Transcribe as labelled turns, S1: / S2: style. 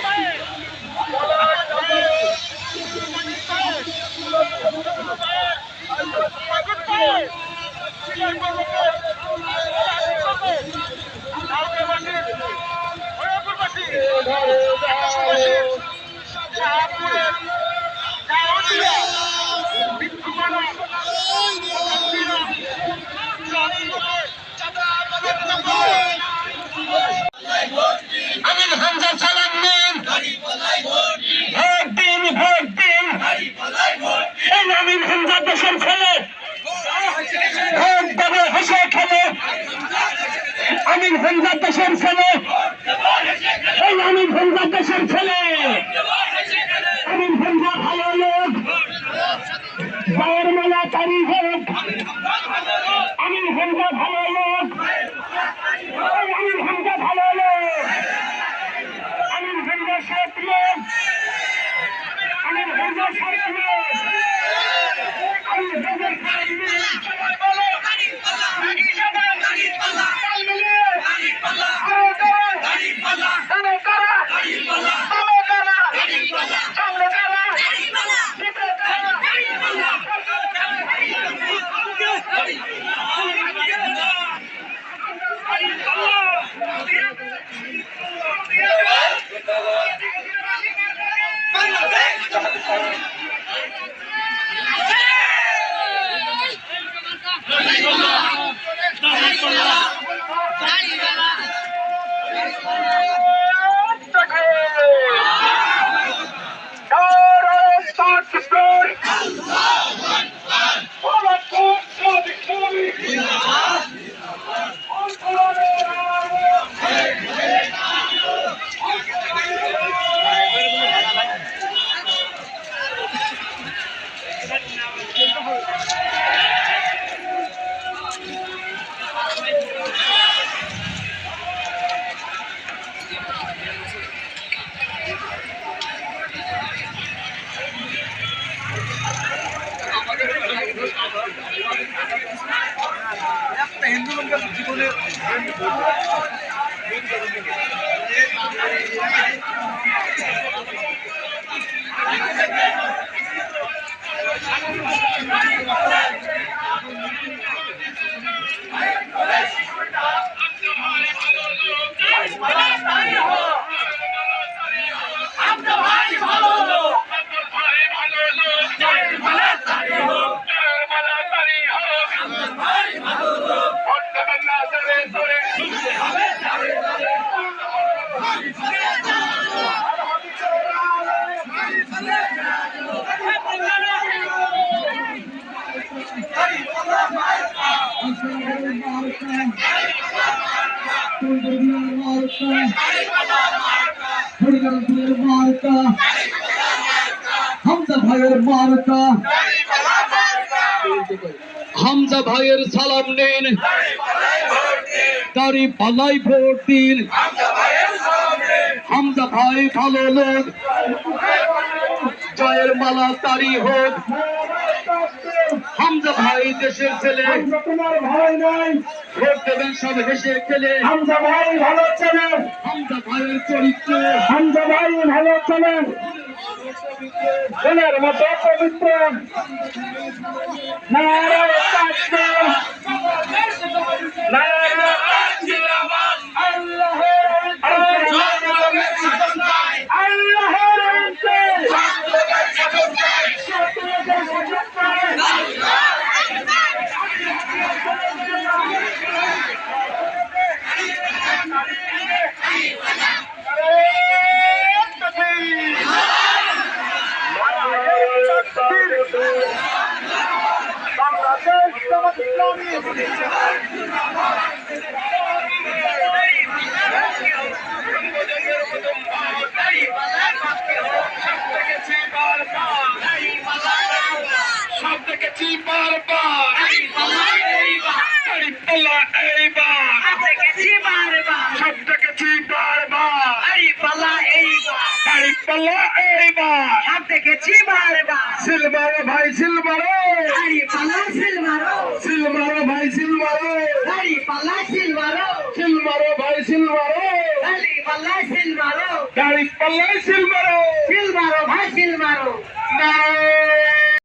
S1: আমির হামজা দেশের ছেলে হেসে খেলে। আমির হামজা দেশের ছেলে। এই আমির হামজা দেশের ছেলে। হিন্দু লোকের জীবনে
S2: হরিগঞ্জের মার্কা হামজা ভাইয়ের মার্কা সালাম নিন। তারি পালাই ভোট দিন। হামজা ভাই ভালো লোক। জয়ের মালা তারি হোক। ভাই দেশের ছেলে।
S1: তোমার ভয় নাই।
S2: ভোট দেবেন সব হেসে খেলে।
S1: হামজা ভাই ভালো চলে।
S2: হামজা ভাইয়ের চরিত্র।
S1: হামজা ভাই ভালো চলে। ছেলের মতো পবিত্র। জামাত ইসলামী। এইবার সব দেখেছি বারবার দাড়ি
S3: দাড়ি পাল্লা এইবার
S4: সব দেখেছি বারবার
S3: সিলমারো ভাই সিলমারো
S4: দাড়ি পাল্লা সিলভারো
S3: সিলমারো ভাই সিলমারো
S4: দাড়ি পাল্লা সিলভারো
S3: সিলমারো ভাই সিলমারো
S4: দাড়ি পাল্লা সিলভারো
S3: দাড়ি পাল্লা সিলমারো
S4: ভাই সিলভারো
S3: না